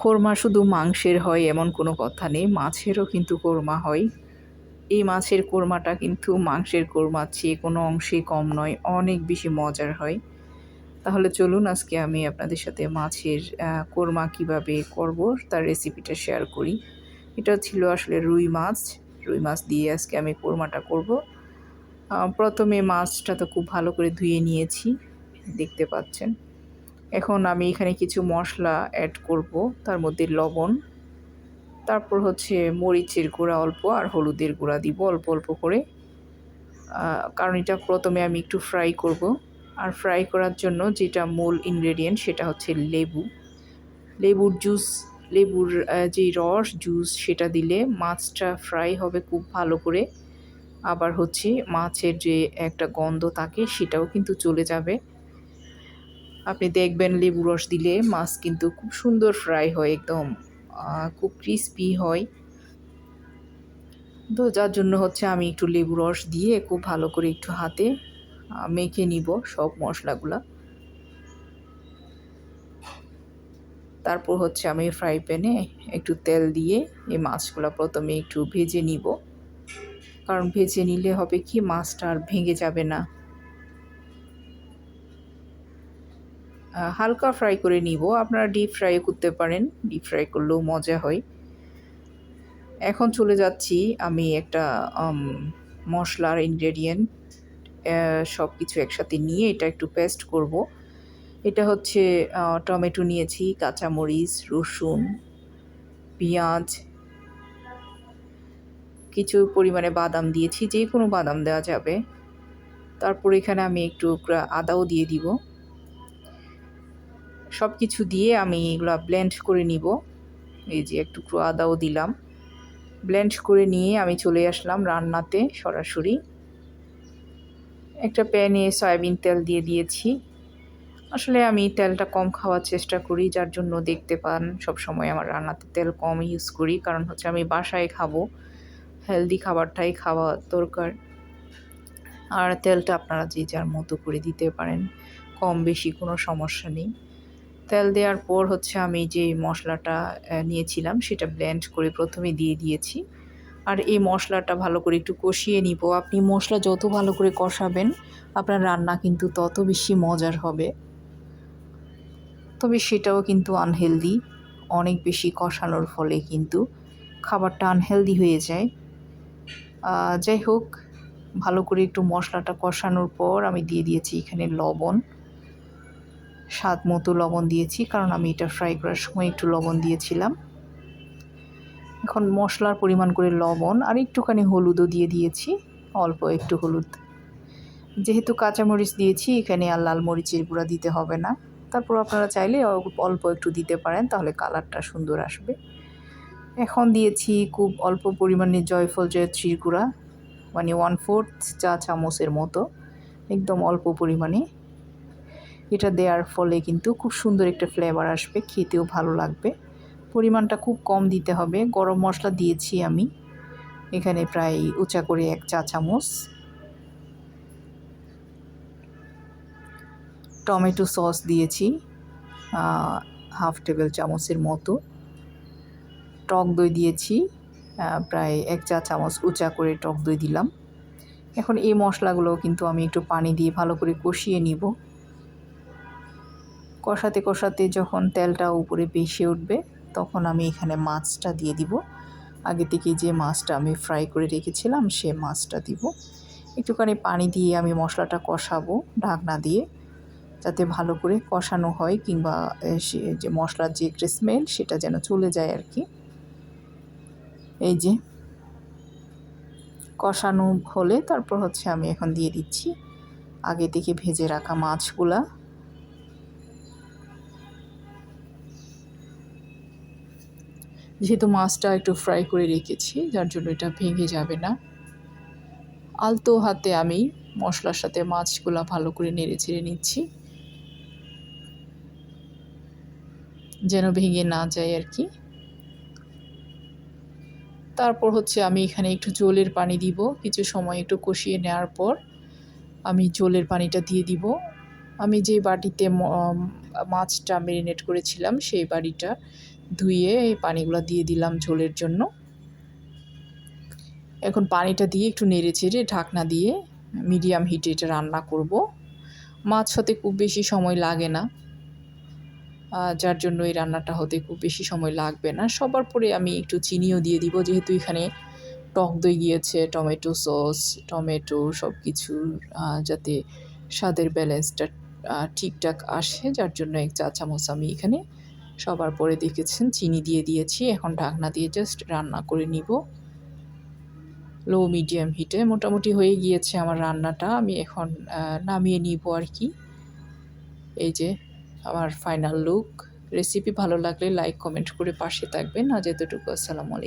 কোরমা শুধু মাংসের হয় এমন কোনো কথা নেই, মাছেরও কিন্তু কোরমা হয়। এই মাছের কোরমাটা কিন্তু মাংসের কোরমার চেয়ে কোনো অংশেই কম নয়, অনেক বেশি মজার হয়। তাহলে চলুন আজকে আমি আপনাদের সাথে মাছের কোরমা কীভাবে করব তার রেসিপিটা শেয়ার করি। এটা ছিল আসলে রুই মাছ। রুই মাছ দিয়ে আজকে আমি কোরমাটা করব। প্রথমে মাছটা তো খুব ভালো করে ধুয়ে নিয়েছি, দেখতে পাচ্ছেন। এখন আমি এখানে কিছু মশলা অ্যাড করব, তার মধ্যে লবণ, তারপর হচ্ছে মরিচের গুঁড়া অল্প আর হলুদের গুঁড়া দিব অল্প অল্প করে। কারণ এটা প্রথমে আমি একটু ফ্রাই করব। আর ফ্রাই করার জন্য যেটা মূল ইনগ্রেডিয়েন্ট সেটা হচ্ছে লেবু। লেবুর জুস লেবুর যে রস জুস সেটা দিলে মাছটা ফ্রাই হবে খুব ভালো করে। আবার হচ্ছে মাছের যে একটা গন্ধ থাকে সেটাও কিন্তু চলে যাবে। আপনি দেখবেন লেবু রস দিলে মাছ কিন্তু খুব সুন্দর ফ্রাই হয়, একদম খুব ক্রিস্পি হয়। তো যার জন্য হচ্ছে আমি একটু লেবু রস দিয়ে খুব ভালো করে একটু হাতে মেখে নিব সব মশলাগুলা। তারপর হচ্ছে আমি ফ্রাই প্যানে একটু তেল দিয়ে এই মাছগুলো প্রথমে একটু ভেজে নিব। কারণ ভেজে নিলে হবে কি মাছটা আর ভেঙে যাবে না। হালকা ফ্রাই করে নিব। আপনারা ডিপ ফ্রাই করতে পারেন। ডিপ ফ্রাই করলেও মজা হয়। এখন চলে যাচ্ছি আমি একটা মশলার ইনগ্রেডিয়েন্ট সব কিছু একসাথে নিয়ে এটা একটু পেস্ট করব। এটা হচ্ছে টমেটো নিয়েছি, কাঁচামরিচ, রসুন, পেঁয়াজ, কিছু পরিমাণে বাদাম দিয়েছি যে কোনো বাদাম দেওয়া যাবে। তারপর এখানে আমি একটু আদাও দিয়ে দিব। সব কিছু দিয়ে আমি এগুলো ব্লেন্ড করে নিব। এই যে একটু আদাও দিলাম। ব্লেন্ড করে নিয়ে আমি চলে আসলাম রান্নাতে সরাসরি। একটা প্যানে সয়াবিন তেল দিয়ে দিয়েছি। আসলে আমি তেলটা কম খাওয়ার চেষ্টা করি, যার জন্য দেখতে পান সব সময় আমার রান্নাতে তেল কম ইউজ করি। কারণ হচ্ছে আমি বাসায় খাব হেলদি খাবারটাই খাওয়া দরকার। আর তেলটা আপনারা যে যার মতো করে দিতে পারেন, কম বেশি কোনো সমস্যা নেই। তেল দেওয়ার পর হচ্ছে আমি যে মশলাটা নিয়েছিলাম সেটা ব্লেন্ড করে প্রথমে দিয়ে দিয়েছি। আর এই মশলাটা ভালো করে একটু কষিয়ে নিব। আপনি মশলা যত ভালো করে কষাবেন, আপনার রান্না কিন্তু তত বেশি মজার হবে। তবে সেটাও কিন্তু আনহেলদি অনেক বেশি কষানোর ফলে কিন্তু খাবারটা আনহেলদি হয়ে যায়। যাই হোক, ভালো করে একটু মশলাটা কষানোর পর আমি দিয়ে দিয়েছি এখানে লবণ। স্বাদ মতো লবণ দিয়েছি, কারণ আমি এটা ফ্রাই করার সময় একটু লবণ দিয়েছিলাম। এখন মশলার পরিমাণ করে লবণ আর একটুখানি হলুদও দিয়ে দিয়েছি, অল্প একটু হলুদ। যেহেতু কাঁচামরিচ দিয়েছি, এখানে আর লাল মরিচের গুঁড়া দিতে হবে না। তারপর আপনারা চাইলে অল্প একটু দিতে পারেন, তাহলে কালারটা সুন্দর আসবে। এখন দিয়েছি খুব অল্প পরিমাণে জয়ফল জয়ত্রীর গুঁড়া মানে ওয়ান ফোর্থ চা চামচের মতো, একদম অল্প পরিমাণে। এটা দেওয়ার ফলে কিন্তু খুব সুন্দর একটা ফ্লেভার আসবে, খেতেও ভালো লাগবে। পরিমাণটা খুব কম দিতে হবে, গরম মশলা দিয়েছি আমি। এখানে প্রায় উঁচা করে এক চা চামচ। টমেটো সস দিয়েছি হাফ টেবিল চামচের মতো। টক দই দিয়েছি প্রায় এক চা চামচ উঁচা করে টক দই দিলাম। এখন এই মশলাগুলো কিন্তু আমি একটু পানি দিয়ে ভালো করে কষিয়ে নিব। কষাতে কষাতে যখন তেলটা উপরে বেশি উঠবে, তখন আমি এখানে মাছটা দিয়ে দিব। আগে থেকে যে মাছটা আমি ফ্রাই করে রেখেছিলাম, সে মাছটা দিব। একটুখানি পানি দিয়ে আমি মশলাটা কষাবো ঢাকনা দিয়ে, যাতে ভালো করে কষানো হয় কিংবা সে, যে মশলার যে একটা স্মেল সেটা যেন চলে যায় আর কি এই যে, কষানো হলে তারপর হচ্ছে আমি এখন দিয়ে দিচ্ছি। আগে থেকে ভেজে রাখা মাছগুলা। যেহেতু মাছটা একটু ফ্রাই করে রেখেছি, যার জন্য এটা ভেঙে যাবে না। আলতো হাতে আমি মশলার সাথে মাছগুলা ভালো করে নেড়ে ছেড়ে নিচ্ছি। যেন ভেঙে না যায় আর কি। তারপর হচ্ছে আমি এখানে একটু জলের পানি দিব। কিছু সময় একটু কষিয়ে নেওয়ার পর আমি জলের পানিটা দিয়ে দিব। আমি যে বাটিতে মাছটা মেরিনেট করেছিলাম, সেই বাড়িটা ধুয়ে এই পানিগুলো দিয়ে দিলাম ঝোলের জন্য। এখন পানিটা দিয়ে একটু নেড়ে চেড়ে ঢাকনা দিয়ে মিডিয়াম হিটে এটা রান্না করব। মাছ হতে খুব বেশি সময় লাগে না যার জন্য এই রান্নাটা হতে খুব বেশি সময় লাগবে না। সবার পরে আমি একটু চিনিও দিয়ে দিব, যেহেতু এখানে টক দই গিয়েছে, টমেটো সস, টমেটো সব কিছু যাতে স্বাদের ব্যালেন্সটা ঠিকঠাক আসে, যার জন্য এক চা চামচ আমি এখানে সবার পরে দেখেছেন, চিনি দিয়ে দিয়েছি, এখন ঢাকনা দিয়ে জাস্ট রান্না করে নিব। লো মিডিয়াম হিটে মোটামুটি হয়ে গিয়েছে আমার রান্নাটা, আমি এখন নামিয়ে নিব আর কি। এই যে আমার ফাইনাল লুক রেসিপি ভালো লাগলে লাইক কমেন্ট করে পাশে থাকবেন। আজ এতটুকু, আসসালামু আলাইকুম।